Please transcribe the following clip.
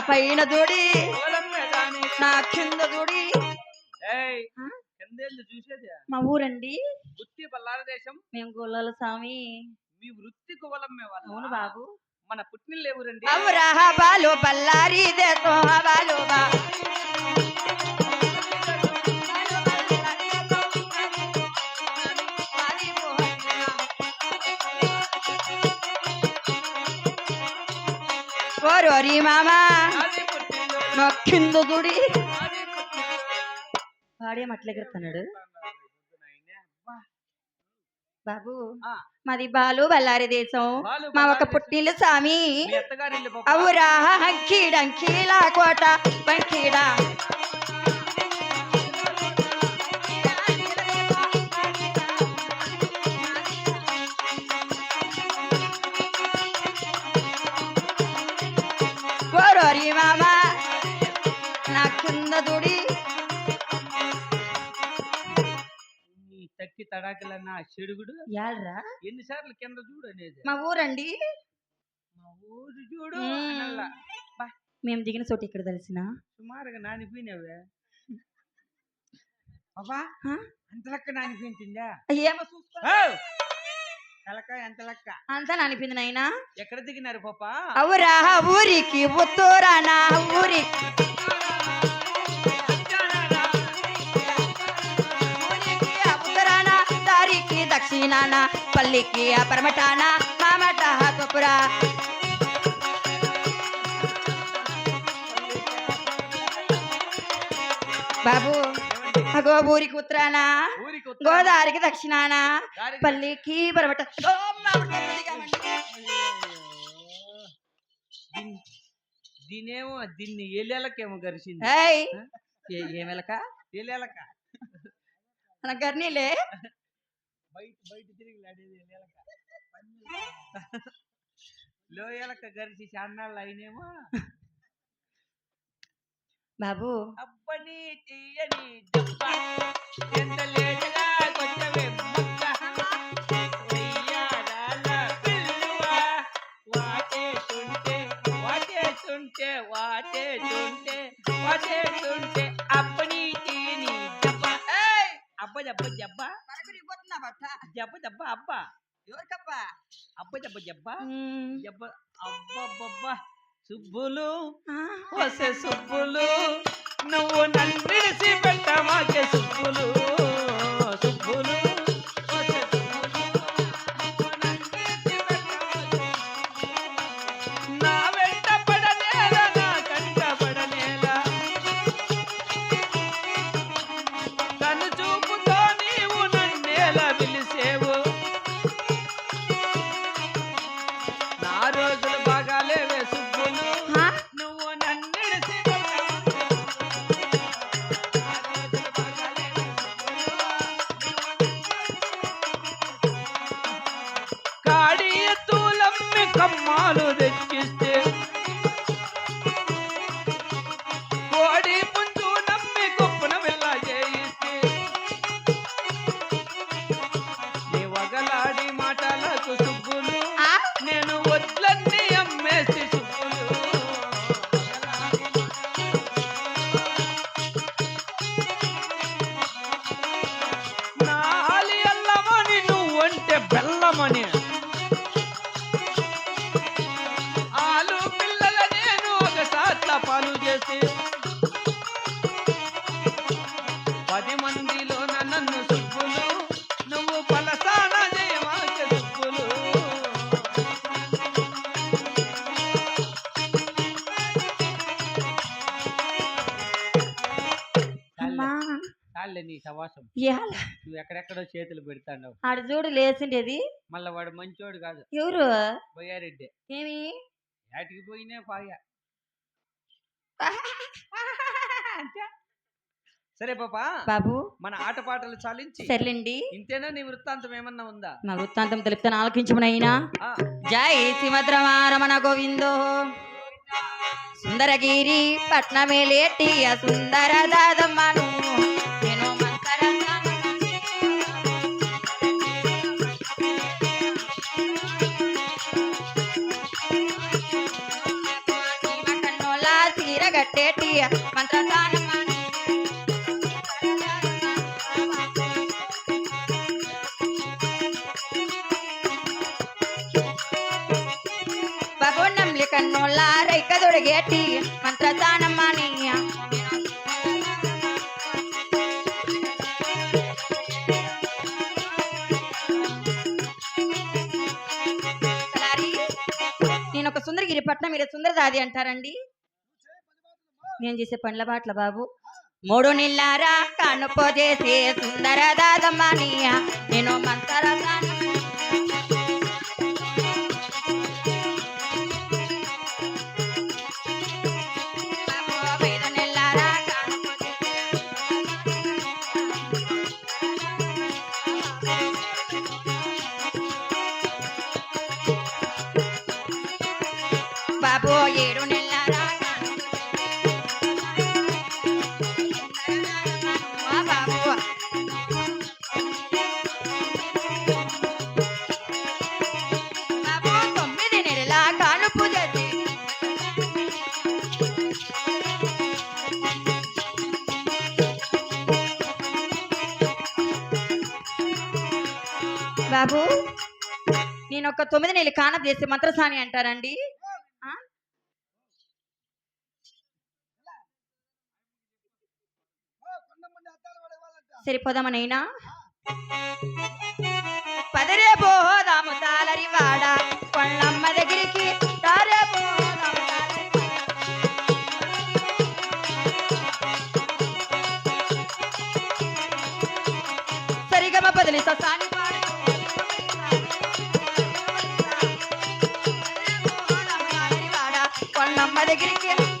పైన దూడి నా కింద దూడి. మా ఊరండి. వృత్తి బల్లార దేశం. మేము గొల్లల స్వామి. మీ వృత్తి కువలమ్మే అవును బాబు. మన పుట్టినిల్లు ఎవరండి? బాలు బల్లారి దేతో బాలు బా. ఓరోరి మామా. నా కింద పుట్టిల్లు వాడేం అట్లా ఎగురుతున్నాడు బాబు. మాది బాలు బల్లారి దేశం మా ఒక. పుట్టిల్లు స్వామి. అవురా హంకీడంకీలా కోట బంకీడా ఈ తక్కి తడాకలన్న చెడుగుడు యాడ్రా? ఎన్నిసార్లు కింద చూడు అనేది. మా ఊరండి. మా ఊరు చూడు మ్మ్. దిగిన చోటు ఇక్కడ తెలిసిన? సుమారుగా నానిపోయినవే. అబ్బా. ఆ? అంత లెక్క నానిపోయిందా ఏమో చూసుకో. అంతా నానిపింది నాయనా. ఎక్కడ దిగినారు పాప? అవురా ఊరికి ఉత్తూరానా ఊరికి. దక్షిణాన పల్లికి పరమటాన మామట కపురా బాబు అగో ఊరికి ఉత్తరాన గోదావరికి దక్షిణాన పల్లికి పరమట. దీనేమో దీన్ని ఏలేలకేమో గరిచింది. ఏమెలక? ఏలేలక? మన గర్నీలే బయట బయట తిరిగి లాడేది ఏలేలక లోయలక గరిచి చాన్నాళ్ళు అయినేమో బాబు అబ్బని తీయని దెబ్బ ఎంత లేటుగా కొట్టవే ముక్క ఉయ్యారాల పిల్లువ వాటేస్తుంటే వాటేస్తుంటే వాటేస్తుంటే వాటేస్తుంటే అబ్బని తీయని దెబ్బ ఏయ్! అబ్బ దెబ్బ జబ్బ జబ్బ దెబ్బ అబ్బ అబ్బ దెబ్బ జబ్బ జబ్బ అబ్బబ్బబ్బ సుబ్బులు. వసే సుబ్బులు. నువ్వు నన్నిడిసి పెట్టమాకే సుబ్బులు. సుబ్బులు. నా కమ్మాలు తెచ్చిస్తే నీ సవాసం ఇయాల నువ్వు ఎక్కడెక్కడో చేతులు పెడతాండవు. ఆడ చూడు లేచిండేది. మళ్ళా వాడు మంచోడు కాదు. ఎవరు? బొయ్యారెడ్డి. ఏమి? ఏటికి పోయినే పాయ. సరే పాపా బాబు. మన ఆటపాటలు చాలించి సర్లేండి. ఇంతేనా నీ వృత్తాంతం ఏమన్నా ఉందా? నా వృత్తాంతం తెలుపుతాను ఆలకించమునైనా జై శ్రీమద్రమారమణ గోవిందో. సుందరగిరి పట్నమేలేటి సుందర దాదమ్మను కొట్టేటి మంత్రదానమా బగోన్నంలి కన్నుల రైక దొడిగేటి మంత్రదానమాని. నేను ఒక సుందరగిరి పట్నం మీరు సుందరదాది అంటారండి. నేను చేసే పండ్ల బాట్ల బాబు. మూడు నిల్లారా కనుపోజేసి సుందర దాదమ్మ నేను మంతర బాబు? నేను ఒక తొమ్మిది నెలలు కానపు చేసి మంత్రసాని అంటారండి. ఆ? సరిపోదామనైనా పదరే పోదాము తాలరి వాడ. కొళ్ళమ్మ దగ్గరికి తారే పోదాము సరిగమ బదిలి సాని పాడు దగ్గరికి